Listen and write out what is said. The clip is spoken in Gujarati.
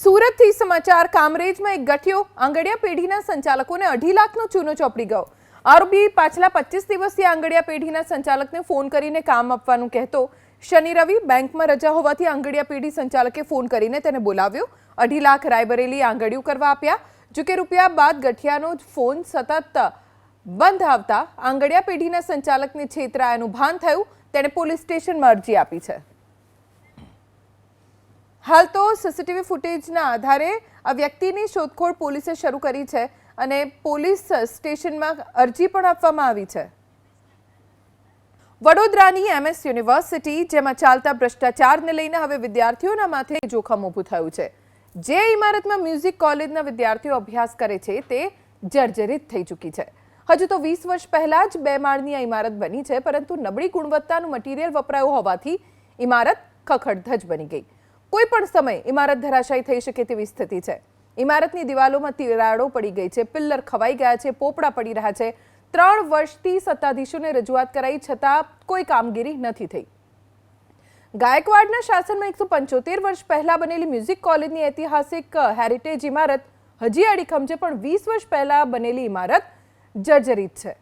સુરતથી સમાચાર, કામરેજમાં એક ગઠિયો આંગડિયા પેઢીના સંચાલકોને અઢી લાખનો ચૂનો ચોપડી ગયો. આરોપી પાછલા પચીસ દિવસથી આંગડિયા પેઢીના સંચાલકને ફોન કરીને કામ આપવાનું કહેતો, શનિ રવિ બેંકમાં રજા હોવાથી આંગડિયા પેઢી સંચાલકે ફોન કરીને તેને બોલાવ્યો. અઢી લાખ રાયબરેલી આંગડિયું કરવા આપ્યા, જોકે રૂપિયા બાદ ગઠિયાનો ફોન સતત બંધ આવતા આંગડિયા પેઢીના સંચાલકને છેતરાયાનું ભાન થયું. તેણે પોલીસ સ્ટેશનમાં અરજી આપી છે. હાલ તો સીસીટીવી ફૂટેજના આધારે આ વ્યક્તિની શોધખોળ પોલીસે શરૂ કરી છે અને પોલીસ સ્ટેશનમાં અરજી પણ આપવામાં આવી છે. વડોદરાની એમએસ યુનિવર્સિટી, જેમાં ચાલતા ભ્રષ્ટાચારને લઈને હવે વિદ્યાર્થીઓના માથે જોખમ ઊભું થયું છે. જે ઇમારતમાં મ્યુઝિક કોલેજના વિદ્યાર્થીઓ અભ્યાસ કરે છે તે જર્જરિત થઈ ચૂકી છે. હજુ તો વીસ વર્ષ પહેલાં જ બે માળની આ ઇમારત બની છે, પરંતુ નબળી ગુણવત્તાનું મટીરિયલ વપરાયું હોવાથી ઇમારત ખખડધજ બની ગઈ. કોઈ પણ સમય ઇમારત ધરાશાયી થઈ શકે તેવી સ્થિતિ છે. ઇમારતની દિવાલોમાં તિરાડો પડી ગઈ છે, પિલ્લર ખવાઈ ગયા છે, પોપડા પડી રહ્યા છે. ત્રણ વર્ષથી સત્તાધીશોને રજૂઆત કરાઈ છતાં કોઈ કામગીરી નથી થઈ. ગાયકવાડના શાસનમાં એકસો પંચોતેર વર્ષ પહેલા બનેલી મ્યુઝિક કોલેજની ઐતિહાસિક હેરિટેજ ઇમારત હજી અડીખમ છે, પણ વીસ વર્ષ પહેલા બનેલી ઇમારત જર્જરિત છે.